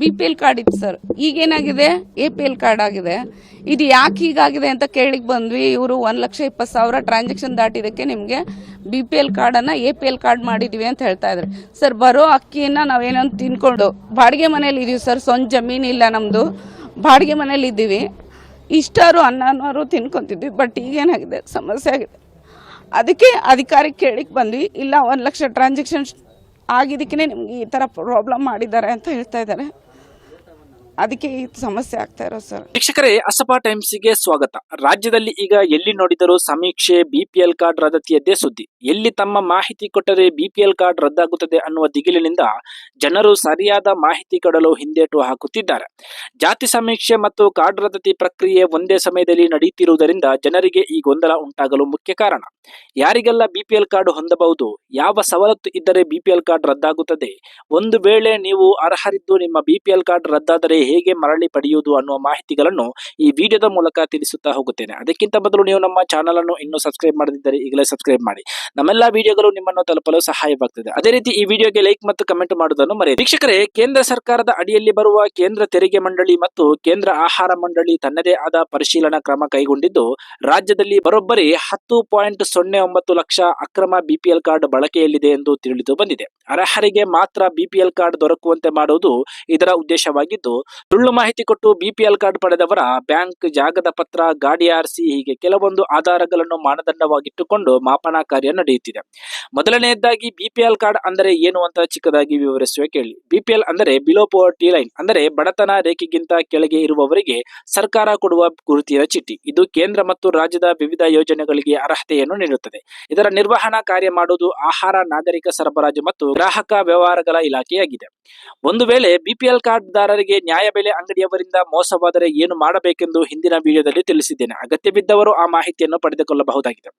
B P L card ಇತ್ತು sir ಈಗೇನಾಗಿದೆ? A P L card ಆಗಿದೆ. ಇದು ಯಾಕೆ ಹೀಗಾಗಿದೆ ಅಂತ ಕೇಳಿಕ್ ಬಂದ್ವಿ. ಇವರು ಒಂದು ಲಕ್ಷ ಇಪ್ಪತ್ತು ಸಾವಿರ ಟ್ರಾನ್ಸಾಕ್ಷನ್ ದಾಟಿದಕ್ಕೆ ನಿಮಗೆ ಬಿ ಪಿ ಎಲ್ ಕಾರ್ಡನ್ನು ಎ ಪಿ ಎಲ್ ಕಾರ್ಡ್ ಮಾಡಿದ್ದೀವಿ ಅಂತ ಹೇಳ್ತಾ ಇದ್ದಾರೆ ಸರ್ ಬರೋ ಅಕ್ಕಿಯನ್ನು ನಾವೇನೊಂದು ತಿನ್ಕೊಂಡು, ಬಾಡಿಗೆ ಮನೇಲಿ ಇದೀವಿ ಸರ್ ಸ್ವಂತ ಜಮೀನು ಇಲ್ಲ ನಮ್ಮದು ಬಾಡಿಗೆ ಮನೇಲಿ ಇದ್ದೀವಿ ಇಷ್ಟಾರು ಅನ್ನನವರು ತಿನ್ಕೊತಿದ್ವಿ ಬಟ್ ಈಗೇನಾಗಿದೆ? ಸಮಸ್ಯೆ ಆಗಿದೆ. ಅದಕ್ಕೆ ಅಧಿಕಾರಿ ಕೇಳಿಕ್ ಬಂದ್ವಿ. ಇಲ್ಲ, ಒಂದು ಲಕ್ಷ ಟ್ರಾನ್ಸಾಕ್ಷನ್ ಆಗಿದ್ದಕ್ಕೆ ನಿಮ್ಗೆ ಈ ಥರ ಪ್ರಾಬ್ಲಮ್ ಮಾಡಿದ್ದಾರೆ ಅಂತ ಹೇಳ್ತಾ ಇದ್ದಾರೆ. ಅದಕ್ಕೆ ಈ ಸಮಸ್ಯೆ ಆಗ್ತಾ ಇರೋ ಸರ್. ವೀಕ್ಷಕರೇ ಅಸಪಾ ಟೈಮ್ಸ್ಗೆ ಸ್ವಾಗತ. ರಾಜ್ಯದಲ್ಲಿ ಈಗ ಎಲ್ಲಿ ನೋಡಿದರೂ ಸಮೀಕ್ಷೆ ಬಿಪಿಎಲ್ ಕಾರ್ಡ್ ರದ್ದತಿಯದ್ದೇ ಸುದ್ದಿ. ಎಲ್ಲಿ ತಮ್ಮ ಮಾಹಿತಿ ಕೊಟ್ಟರೆ ಬಿಪಿಎಲ್ ಕಾರ್ಡ್ ರದ್ದಾಗುತ್ತದೆ ಅನ್ನುವ ದಿಗಿಲಿನಿಂದ ಜನರು ಸರಿಯಾದ ಮಾಹಿತಿ ಕೊಡಲು ಹಿಂದೇಟು ಹಾಕುತ್ತಿದ್ದಾರೆ. ಜಾತಿ ಸಮೀಕ್ಷೆ ಮತ್ತು ಕಾರ್ಡ್ ರದ್ದತಿ ಪ್ರಕ್ರಿಯೆ ಒಂದೇ ಸಮಯದಲ್ಲಿ ನಡೆಯುತ್ತಿರುವುದರಿಂದ ಜನರಿಗೆ ಈ ಗೊಂದಲ ಉಂಟಾಗಲು ಮುಖ್ಯ ಕಾರಣ. ಯಾರಿಗೆಲ್ಲ ಬಿಪಿಎಲ್ ಕಾರ್ಡ್ ಹೊಂದಬಹುದು, ಯಾವ ಸವಲತ್ತು ಇದ್ದರೆ ಬಿಪಿಎಲ್ ಕಾರ್ಡ್ ರದ್ದಾಗುತ್ತದೆ? ಒಂದು ವೇಳೆ ನೀವು ಅರ್ಹರಿದ್ದು ನಿಮ್ಮ ಬಿಪಿಎಲ್ ಕಾರ್ಡ್ ರದ್ದಾದರೆ ಹೇಗೆ ಮರಳಿ ಪಡೆಯುವುದು ಅನ್ನುವ ಮಾಹಿತಿಗಳನ್ನು ಈ ವಿಡಿಯೋದ ಮೂಲಕ ತಿಳಿಸುತ್ತಾ ಹೋಗುತ್ತೇನೆ. ಅದಕ್ಕಿಂತ ಮೊದಲು ನೀವು ನಮ್ಮ ಚಾನಲ್ ಅನ್ನು ಇನ್ನೂ ಸಬ್ಸ್ಕ್ರೈಬ್ ಮಾಡದಿದ್ದರೆ ಈಗಲೇ ಸಬ್ಸ್ಕ್ರೈಬ್ ಮಾಡಿ. ನಮ್ಮೆಲ್ಲ ವಿಡಿಯೋಗಳು ನಿಮ್ಮನ್ನು ತಲುಪಲು ಸಹಾಯವಾಗುತ್ತದೆ ಅದೇ ರೀತಿ ಈ ವಿಡಿಯೋಗೆ ಲೈಕ್ ಮತ್ತು ಕಮೆಂಟ್ ಮಾಡುವುದನ್ನು ಮರೆಯ ವೀಕ್ಷಕರೇ, ಕೇಂದ್ರ ಸರ್ಕಾರದ ಅಡಿಯಲ್ಲಿ ಬರುವ ಕೇಂದ್ರ ತೆರಿಗೆ ಮಂಡಳಿ ಮತ್ತು ಕೇಂದ್ರ ಆಹಾರ ಮಂಡಳಿ ತನ್ನದೇ ಆದ ಪರಿಶೀಲನಾ ಕ್ರಮ ಕೈಗೊಂಡಿದ್ದು, ರಾಜ್ಯದಲ್ಲಿ ಬರೋಬ್ಬರಿ ಹತ್ತು ಪಾಯಿಂಟ್ ಸೊನ್ನೆ ಒಂಬತ್ತು ಲಕ್ಷ ಅಕ್ರಮ ಬಿಪಿಎಲ್ ಕಾರ್ಡ್ ಬಳಕೆಯಲ್ಲಿದೆ ಎಂದು ತಿಳಿದು ಬಂದಿದೆ. ಅರ್ಹರಿಗೆ ಮಾತ್ರ ಬಿಪಿಎಲ್ ಕಾರ್ಡ್ ದೊರಕುವಂತೆ ಮಾಡುವುದು ಇದರ ಉದ್ದೇಶವಾಗಿದ್ದು, ಸುಳ್ಳು ಮಾಹಿತಿ ಕೊಟ್ಟು ಬಿಪಿಎಲ್ ಕಾರ್ಡ್ ಪಡೆದವರ ಬ್ಯಾಂಕ್ ಜಾಗದ ಪತ್ರ, ಗಾಡಿ ಆರ್ಸಿ, ಹೀಗೆ ಕೆಲವೊಂದು ಆಧಾರಗಳನ್ನು ಮಾನದಂಡವಾಗಿಟ್ಟುಕೊಂಡು ಮಾಪನ ಕಾರ್ಯ ನಡೆಯುತ್ತಿದೆ. ಮೊದಲನೆಯದಾಗಿ ಬಿಪಿಎಲ್ ಕಾರ್ಡ್ ಅಂದರೆ ಏನು ಅಂತ ಚಿಕ್ಕದಾಗಿ ವಿವರಿಸುವೆ ಕೇಳಿ. ಬಿಪಿಎಲ್ ಅಂದರೆ ಬಿಲೋ ಪೋವರ್ಟಿ ಲೈನ್ ಅಂದರೆ ಬಡತನ ರೇಖೆಗಿಂತ ಕೆಳಗೆ ಇರುವವರಿಗೆ ಸರ್ಕಾರ ಕೊಡುವ ಗುರುತಿನ ಚೀಟಿ. ಇದು ಕೇಂದ್ರ ಮತ್ತು ರಾಜ್ಯದ ವಿವಿಧ ಯೋಜನೆಗಳಿಗೆ ಅರ್ಹತೆಯನ್ನು ನೀಡುತ್ತದೆ. ಇದರ ನಿರ್ವಹಣಾ ಕಾರ್ಯ ಮಾಡುವುದು ಆಹಾರ, ನಾಗರಿಕ ಸರಬರಾಜು ಮತ್ತು ಗ್ರಾಹಕ ವ್ಯವಹಾರಗಳ ಇಲಾಖೆಯಾಗಿದೆ. ಒಂದು ವೇಳೆ ಬಿಪಿಎಲ್ ಕಾರ್ಡ್ದಾರರಿಗೆ ನ್ಯಾಯಬೆಲೆ ಅಂಗಡಿಯವರಿಂದ ಮೋಸವಾದರೆ ಏನು ಮಾಡಬೇಕೆಂದು ಹಿಂದಿನ ವಿಡಿಯೋದಲ್ಲಿ ತಿಳಿಸಿದ್ದೇನೆ. ಅಗತ್ಯವಿದ್ದವರು ಆ ಮಾಹಿತಿಯನ್ನು ಪಡೆದುಕೊಳ್ಳಬಹುದಾಗಿದೆ.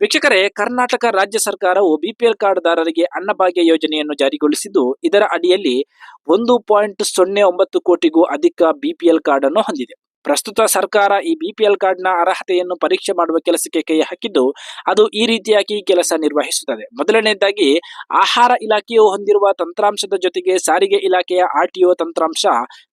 ವೀಕ್ಷಕರೇ, ಕರ್ನಾಟಕ ರಾಜ್ಯ ಸರ್ಕಾರವು ಬಿಪಿಎಲ್ ಕಾರ್ಡ್ದಾರರಿಗೆ ಅನ್ನಭಾಗ್ಯ ಯೋಜನೆಯನ್ನು ಜಾರಿಗೊಳಿಸಿದ್ದು, ಇದರ ಅಡಿಯಲ್ಲಿ ಒಂದು ಪಾಯಿಂಟ್ ಸೊನ್ನೆ ಒಂಬತ್ತು ಕೋಟಿಗೂ ಅಧಿಕ ಬಿಪಿಎಲ್ ಕಾರ್ಡ್ ಅನ್ನು ಹೊಂದಿದೆ. ಪ್ರಸ್ತುತ ಸರ್ಕಾರ ಈ ಬಿಪಿಎಲ್ ಕಾರ್ಡ್ನ ಅರ್ಹತೆಯನ್ನು ಪರೀಕ್ಷೆ ಮಾಡುವ ಕೆಲಸಕ್ಕೆ ಕೈ ಹಾಕಿದ್ದು, ಅದು ಈ ರೀತಿಯಾಗಿ ಕೆಲಸ ನಿರ್ವಹಿಸುತ್ತದೆ. ಮೊದಲನೆಯದಾಗಿ, ಆಹಾರ ಇಲಾಖೆಯು ಹೊಂದಿರುವ ತಂತ್ರಾಂಶದ ಜೊತೆಗೆ ಸಾರಿಗೆ ಇಲಾಖೆಯ ಆರ್ಟಿಒ ತಂತ್ರಾಂಶ,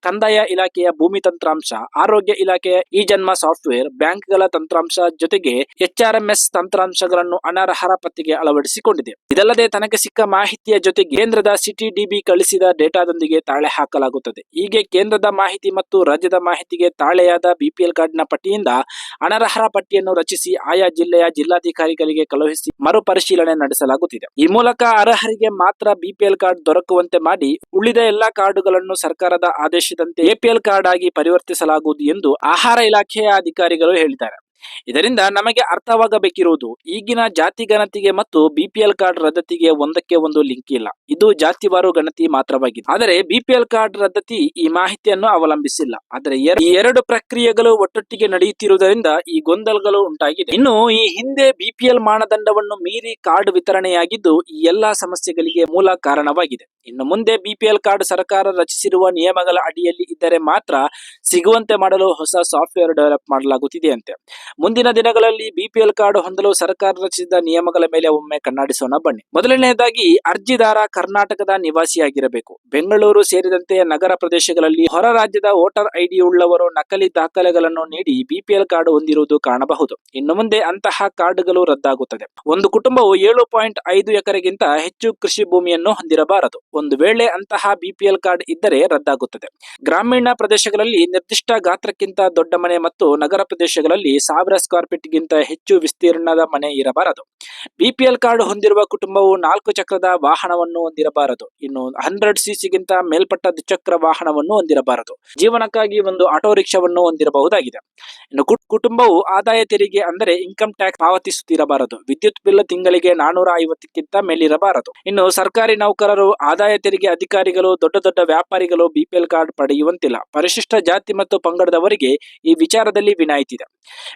ಕಂದಾಯ ಇಲಾಖೆಯ ಭೂಮಿ ತಂತ್ರಾಂಶ, ಆರೋಗ್ಯ ಇಲಾಖೆಯ ಇ ಜನ್ಮ ಸಾಫ್ಟ್ವೇರ್, ಬ್ಯಾಂಕ್ಗಳ ತಂತ್ರಾಂಶ ಜೊತೆಗೆ ಎಚ್ಆರ್ಎಂಎಸ್ ತಂತ್ರಾಂಶಗಳನ್ನು ಅನರ್ಹರ ಪತ್ತೆಗೆ ಅಳವಡಿಸಿಕೊಂಡಿದೆ. ಇದಲ್ಲದೆ ತನಗೆ ಸಿಕ್ಕ ಮಾಹಿತಿಯ ಜೊತೆ ಕೇಂದ್ರದ ಸಿಟಿ ಡಿಬಿ ಕಳಿಸಿದ ಡೇಟಾದೊಂದಿಗೆ ತಾಳೆ ಹಾಕಲಾಗುತ್ತದೆ. ಹೀಗೆ ಕೇಂದ್ರದ ಮಾಹಿತಿ ಮತ್ತು ರಾಜ್ಯದ ಮಾಹಿತಿಗೆ ತಾಳೆಯಾದ ಬಿಪಿಎಲ್ ಕಾರ್ಡ್ನ ಪಟ್ಟಿಯಿಂದ ಅನರ್ಹರ ಪಟ್ಟಿಯನ್ನು ರಚಿಸಿ ಆಯಾ ಜಿಲ್ಲೆಯ ಜಿಲ್ಲಾಧಿಕಾರಿಗಳಿಗೆ ಕಳುಹಿಸಿ ಮರುಪರಿಶೀಲನೆ ನಡೆಸಲಾಗುತ್ತಿದೆ. ಈ ಮೂಲಕ ಅರ್ಹರಿಗೆ ಮಾತ್ರ ಬಿಪಿಎಲ್ ಕಾರ್ಡ್ ದೊರಕುವಂತೆ ಮಾಡಿ ಉಳಿದ ಎಲ್ಲಾ ಕಾರ್ಡುಗಳನ್ನು ಸರ್ಕಾರದ ಆದೇಶದಂತೆ ಎಪಿಎಲ್ ಕಾರ್ಡ್ ಆಗಿ ಪರಿವರ್ತಿಸಲಾಗುವುದು ಎಂದು ಆಹಾರ ಇಲಾಖೆಯ ಅಧಿಕಾರಿಗಳು ಹೇಳಿದ್ದಾರೆ. ಇದರಿಂದ ನಮಗೆ ಅರ್ಥವಾಗಬೇಕಿರುವುದು ಈಗಿನ ಜಾತಿ ಗಣತಿಗೆ ಮತ್ತು ಬಿಪಿಎಲ್ ಕಾರ್ಡ್ ರದ್ದತಿಗೆ ಒಂದಕ್ಕೆ ಒಂದು ಲಿಂಕ್ ಇಲ್ಲ. ಇದು ಜಾತಿವಾರು ಗಣತಿ ಮಾತ್ರವಾಗಿದೆ. ಆದರೆ ಬಿಪಿಎಲ್ ಕಾರ್ಡ್ ರದ್ದತಿ ಈ ಮಾಹಿತಿಯನ್ನು ಅವಲಂಬಿಸಿಲ್ಲ. ಆದರೆ ಈ ಎರಡು ಪ್ರಕ್ರಿಯೆಗಳು ಒಟ್ಟೊಟ್ಟಿಗೆ ನಡೆಯುತ್ತಿರುವುದರಿಂದ ಈ ಗೊಂದಲಗಳು ಉಂಟಾಗಿದೆ. ಇನ್ನು ಈ ಹಿಂದೆ ಬಿಪಿಎಲ್ ಮಾನದಂಡವನ್ನು ಮೀರಿ ಕಾರ್ಡ್ ವಿತರಣೆಯಾಗಿದ್ದು ಈ ಎಲ್ಲಾ ಸಮಸ್ಯೆಗಳಿಗೆ ಮೂಲ ಕಾರಣವಾಗಿದೆ. ಇನ್ನು ಮುಂದೆ ಬಿಪಿಎಲ್ ಕಾರ್ಡ್ ಸರ್ಕಾರ ರಚಿಸಿರುವ ನಿಯಮಗಳ ಅಡಿಯಲ್ಲಿ ಇದ್ದರೆ ಮಾತ್ರ ಸಿಗುವಂತೆ ಮಾಡಲು ಹೊಸ ಸಾಫ್ಟ್ವೇರ್ ಡೆವಲಪ್ ಮಾಡಲಾಗುತ್ತಿದೆಯಂತೆ. ಮುಂದಿನ ದಿನಗಳಲ್ಲಿ ಬಿಪಿಎಲ್ ಕಾರ್ಡ್ ಹೊಂದಲು ಸರ್ಕಾರ ರಚಿಸಿದ ನಿಯಮಗಳ ಮೇಲೆ ಒಮ್ಮೆ ಕಣ್ಣಾಡಿಸೋಣ ಬನ್ನಿ. ಮೊದಲನೆಯದಾಗಿ ಅರ್ಜಿದಾರ ಕರ್ನಾಟಕದ ನಿವಾಸಿಯಾಗಿರಬೇಕು. ಬೆಂಗಳೂರು ಸೇರಿದಂತೆ ನಗರ ಪ್ರದೇಶಗಳಲ್ಲಿ ಹೊರ ರಾಜ್ಯದ ವೋಟರ್ ಐಡಿ ಉಳ್ಳವರು ನಕಲಿ ದಾಖಲೆಗಳನ್ನು ನೀಡಿ ಬಿಪಿಎಲ್ ಕಾರ್ಡ್ ಹೊಂದಿರುವುದು ಕಾಣಬಹುದು. ಇನ್ನು ಮುಂದೆ ಅಂತಹ ಕಾರ್ಡ್ಗಳು ರದ್ದಾಗುತ್ತದೆ. ಒಂದು ಕುಟುಂಬವು ಏಳು ಪಾಯಿಂಟ್ ಐದು ಎಕರೆಗಿಂತ ಹೆಚ್ಚು ಕೃಷಿ ಭೂಮಿಯನ್ನು ಹೊಂದಿರಬಾರದು. ಒಂದು ವೇಳೆ ಅಂತಹ ಬಿಪಿಎಲ್ ಕಾರ್ಡ್ ಇದ್ದರೆ ರದ್ದಾಗುತ್ತದೆ. ಗ್ರಾಮೀಣ ಪ್ರದೇಶಗಳಲ್ಲಿ ನಿರ್ದಿಷ್ಟ ಗಾತ್ರಕ್ಕಿಂತ ದೊಡ್ಡ ಮನೆ ಮತ್ತು ನಗರ ಪ್ರದೇಶಗಳಲ್ಲಿ ಸಾವಿರ ಸ್ಕ್ವೇರ್ ಫೀಟ್ ಗಿಂತ ಹೆಚ್ಚು ವಿಸ್ತೀರ್ಣದ ಮನೆ ಇರಬಾರದು. ಬಿಪಿಎಲ್ ಕಾರ್ಡ್ ಹೊಂದಿರುವ ಕುಟುಂಬವು ನಾಲ್ಕು ಚಕ್ರದ ವಾಹನವನ್ನು ಹೊಂದಿರಬಾರದು. ಇನ್ನು ಹಂಡ್ರೆಡ್ ಸಿಸಿಗಿಂತ ಮೇಲ್ಪಟ್ಟ ದ್ವಿಚಕ್ರ ವಾಹನವನ್ನು ಹೊಂದಿರಬಾರದು. ಜೀವನಕ್ಕಾಗಿ ಒಂದು ಆಟೋ ರಿಕ್ಷಾವನ್ನು ಹೊಂದಿರಬಹುದಾಗಿದೆ. ಇನ್ನು ಕುಟ್- ಕುಟುಂಬವು ಆದಾಯ ತೆರಿಗೆ ಅಂದರೆ ಇನ್ಕಮ್ ಟ್ಯಾಕ್ಸ್ ಪಾವತಿಸುತ್ತಿರಬಾರದು. ವಿದ್ಯುತ್ ಬಿಲ್ ತಿಂಗಳಿಗೆ ನಾನೂರ ಐವತ್ತಕ್ಕಿಂತ ಮೇಲಿರಬಾರದು. ಇನ್ನು ಸರ್ಕಾರಿ ನೌಕರರು ಆದಾಯ ತೆರಿಗೆ ಅಧಿಕಾರಿಗಳು, ದೊಡ್ಡ ದೊಡ್ಡ ವ್ಯಾಪಾರಿಗಳು ಬಿಪಿಎಲ್ ಕಾರ್ಡ್ ಪಡೆಯುವಂತಿಲ್ಲ. ಪರಿಶಿಷ್ಟ ಜಾತಿ ಮತ್ತು ಪಂಗಡದವರಿಗೆ ಈ ವಿಚಾರದಲ್ಲಿ ವಿನಾಯಿತಿ ಇದೆ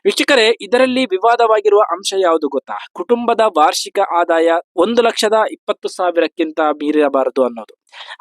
ವೀಕ್ಷಕರೇ, ಇದರಲ್ಲಿ ವಿವಾದವಾಗಿರುವ ಅಂಶ ಯಾವುದು ಗೊತ್ತಾ? ಕುಟುಂಬದ ವಾರ್ಷಿಕ ಆದಾಯ ಒಂದು ಲಕ್ಷದ ಇಪ್ಪತ್ತು ಸಾವಿರಕ್ಕಿಂತ ಮೀರಿರಬಾರದು ಅನ್ನೋದು.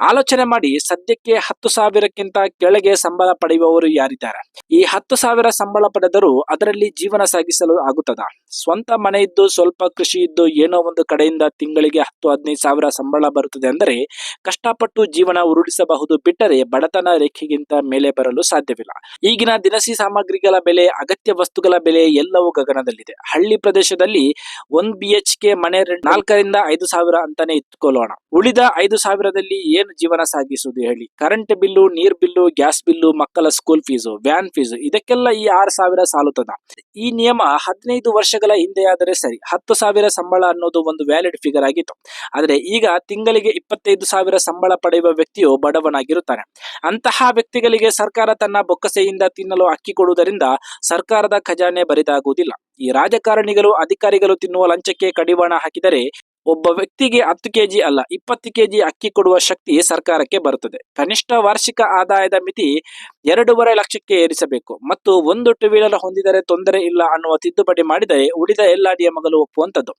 ಆಲೋಚನೆ ಮಾಡಿ ಸದ್ಯಕ್ಕೆ ಹತ್ತು ಸಾವಿರಕ್ಕಿಂತ ಕೆಳಗೆ ಸಂಬಳ ಪಡೆಯುವವರು ಯಾರಿದ್ದಾರೆ? ಈ ಹತ್ತು ಸಾವಿರ ಸಂಬಳ ಪಡೆದರೂ ಅದರಲ್ಲಿ ಜೀವನ ಸಾಗಿಸಲು ಆಗುತ್ತದ? ಸ್ವಂತ ಮನೆ ಇದ್ದು ಸ್ವಲ್ಪ ಕೃಷಿ ಇದ್ದು ಏನೋ ಒಂದು ಕಡೆಯಿಂದ ತಿಂಗಳಿಗೆ ಹತ್ತು, ಹದಿನೈದು ಸಾವಿರ ಸಂಬಳ ಬರುತ್ತದೆ ಅಂದರೆ ಕಷ್ಟಪಟ್ಟು ಜೀವನ ಉರುಳಿಸಬಹುದು ಬಿಟ್ಟರೆ ಬಡತನ ರೇಖೆಗಿಂತ ಮೇಲೆ ಬರಲು ಸಾಧ್ಯವಿಲ್ಲ. ಈಗಿನ ದಿನಸಿ ಸಾಮಗ್ರಿಗಳ ಬೆಲೆ, ಅಗತ್ಯ ವಸ್ತುಗಳ ಬೆಲೆ ಎಲ್ಲವೂ ಗಗನದಲ್ಲಿದೆ. ಹಳ್ಳಿ ಪ್ರದೇಶದಲ್ಲಿ ಒಂದ್ ಬಿ ಎಚ್ ಕೆ ಮನೆ ನಾಲ್ಕರಿಂದ ಐದು ಸಾವಿರ ಅಂತಾನೆ ಇಟ್ಕೊಳ್ಳೋಣ. ಉಳಿದ ಐದು ಸಾವಿರದಲ್ಲಿ ಏನು ಜೀವನ ಸಾಗಿಸುವುದು ಹೇಳಿ? ಕರೆಂಟ್ ಬಿಲ್ಲು, ನೀರ್ ಬಿಲ್ಲು ಗ್ಯಾಸ್ ಬಿಲ್ಲು, ಮಕ್ಕಳ ಸ್ಕೂಲ್ ಫೀಸು ವ್ಯಾನ್ ಫೀಸು ಇದಕ್ಕೆಲ್ಲ ಈ ಆರು ಸಾವಿರ ಸಾಲುತ್ತದ ಈ ನಿಯಮ ಹದಿನೈದು ವರ್ಷಗಳ ಹಿಂದೆ ಆದರೆ ಸರಿ, ಹತ್ತು ಸಾವಿರ ಸಂಬಳ ಅನ್ನೋದು ಒಂದು ವ್ಯಾಲಿಡ್ ಫಿಗರ್ ಆಗಿತ್ತು. ಆದರೆ ಈಗ ತಿಂಗಳಿಗೆ ಇಪ್ಪತ್ತೈದು ಸಾವಿರ ಸಂಬಳ ಪಡೆಯುವ ವ್ಯಕ್ತಿಯು ಬಡವನಾಗಿರುತ್ತಾನೆ. ಅಂತಹ ವ್ಯಕ್ತಿಗಳಿಗೆ ಸರ್ಕಾರ ತನ್ನ ಬೊಕ್ಕಸೆಯಿಂದ ತಿನ್ನಲು ಅಕ್ಕಿ ಕೊಡುವುದರಿಂದ ಸರ್ಕಾರದ ಖಜಾನೆ ಬರಿದಾಗುವುದಿಲ್ಲ. ಈ ರಾಜಕಾರಣಿಗಳು, ಅಧಿಕಾರಿಗಳು ತಿನ್ನುವ ಲಂಚಕ್ಕೆ ಕಡಿವಾಣ ಹಾಕಿದರೆ ಒಬ್ಬ ವ್ಯಕ್ತಿಗೆ ಹತ್ತು ಕೆಜಿ ಅಲ್ಲ, ಇಪ್ಪತ್ತು ಕೆಜಿ ಅಕ್ಕಿ ಕೊಡುವ ಶಕ್ತಿ ಸರ್ಕಾರಕ್ಕೆ ಬರುತ್ತದೆ. ಕನಿಷ್ಠ ವಾರ್ಷಿಕ ಆದಾಯದ ಮಿತಿ ಎರಡೂವರೆ ಲಕ್ಷಕ್ಕೆ ಏರಿಸಬೇಕು. ಮತ್ತು ಒಂದು ಟೂ ವೀಲರ್ ಹೊಂದಿದರೆ ತೊಂದರೆ ಇಲ್ಲ ಅನ್ನುವ ತಿದ್ದುಪಡಿ ಮಾಡಿದರೆ ಉಳಿದ ಎಲ್ಲ ನಿಯಮಗಳು ಒಪ್ಪುವಂಥದ್ದು.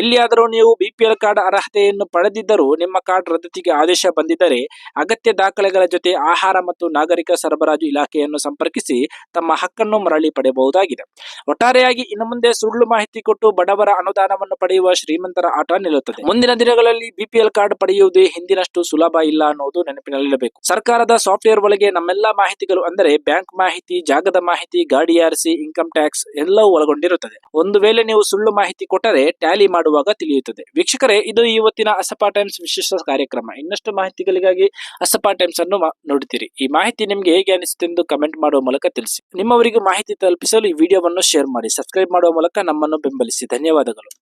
ಎಲ್ಲಿಯಾದರೂ ನೀವು ಬಿಪಿಎಲ್ ಕಾರ್ಡ್ ಅರ್ಹತೆಯನ್ನು ಪಡೆದಿದ್ದರೂ ನಿಮ್ಮ ಕಾರ್ಡ್ ರದ್ದತಿಗೆ ಆದೇಶ ಬಂದಿದ್ದರೆ ಅಗತ್ಯ ದಾಖಲೆಗಳ ಜೊತೆ ಆಹಾರ ಮತ್ತು ನಾಗರಿಕ ಸರಬರಾಜು ಇಲಾಖೆಯನ್ನು ಸಂಪರ್ಕಿಸಿ ತಮ್ಮ ಹಕ್ಕನ್ನು ಮರಳಿ ಪಡೆಯಬಹುದಾಗಿದೆ. ಒಟ್ಟಾರೆಯಾಗಿ ಇನ್ನು ಮುಂದೆ ಸುಳ್ಳು ಮಾಹಿತಿ ಕೊಟ್ಟು ಬಡವರ ಅನುದಾನವನ್ನು ಪಡೆಯುವ ಶ್ರೀಮಂತರ ಆಟ ನಿಲ್ಲುತ್ತದೆ. ಮುಂದಿನ ದಿನಗಳಲ್ಲಿ ಬಿಪಿಎಲ್ ಕಾರ್ಡ್ ಪಡೆಯುವುದೇ ಹಿಂದಿನಷ್ಟು ಸುಲಭ ಇಲ್ಲ ಅನ್ನೋದು ನೆನಪಿನಲ್ಲಿರಬೇಕು. ಸರ್ಕಾರದ ಸಾಫ್ಟ್ವೇರ್ ಒಳಗೆ ನಮ್ಮೆಲ್ಲ ಮಾಹಿತಿಗಳು ಅಂದರೆ ಬ್ಯಾಂಕ್ ಮಾಹಿತಿ, ಜಾಗದ ಮಾಹಿತಿ, ಗಾಡಿ ಆರ್ಸಿ ಇನ್ಕಮ್ ಟ್ಯಾಕ್ಸ್ ಎಲ್ಲವೂ ಒಳಗೊಂಡಿರುತ್ತದೆ. ಒಂದು ವೇಳೆ ನೀವು ಸುಳ್ಳು ಮಾಹಿತಿ ಕೊಟ್ಟರೆ ಟ್ಯಾಲಿ ಮಾಡುವಾಗ ತಿಳಿಯುತ್ತದೆ. ವೀಕ್ಷಕರೇ, ಇದು ಇವತ್ತಿನ ಅಸಪಾ ಟೈಮ್ಸ್ ವಿಶೇಷ ಕಾರ್ಯಕ್ರಮ. ಇನ್ನಷ್ಟು ಮಾಹಿತಿಗಳಿಗಾಗಿ ಅಸಪಾ ಟೈಮ್ಸ್ ಅನ್ನು ನೋಡುತ್ತೀರಿ. ಈ ಮಾಹಿತಿ ನಿಮಗೆ ಹೇಗೆ ಅನಿಸುತ್ತೆ ಎಂದು ಕಮೆಂಟ್ ಮಾಡುವ ಮೂಲಕ ತಿಳಿಸಿ. ನಿಮ್ಮವರಿಗೂ ಮಾಹಿತಿ ತಲುಪಿಸಲು ಈ ವಿಡಿಯೋವನ್ನು ಶೇರ್ ಮಾಡಿ. ಸಬ್ಸ್ಕ್ರೈಬ್ ಮಾಡುವ ಮೂಲಕ ನಮ್ಮನ್ನು ಬೆಂಬಲಿಸಿ. ಧನ್ಯವಾದಗಳು.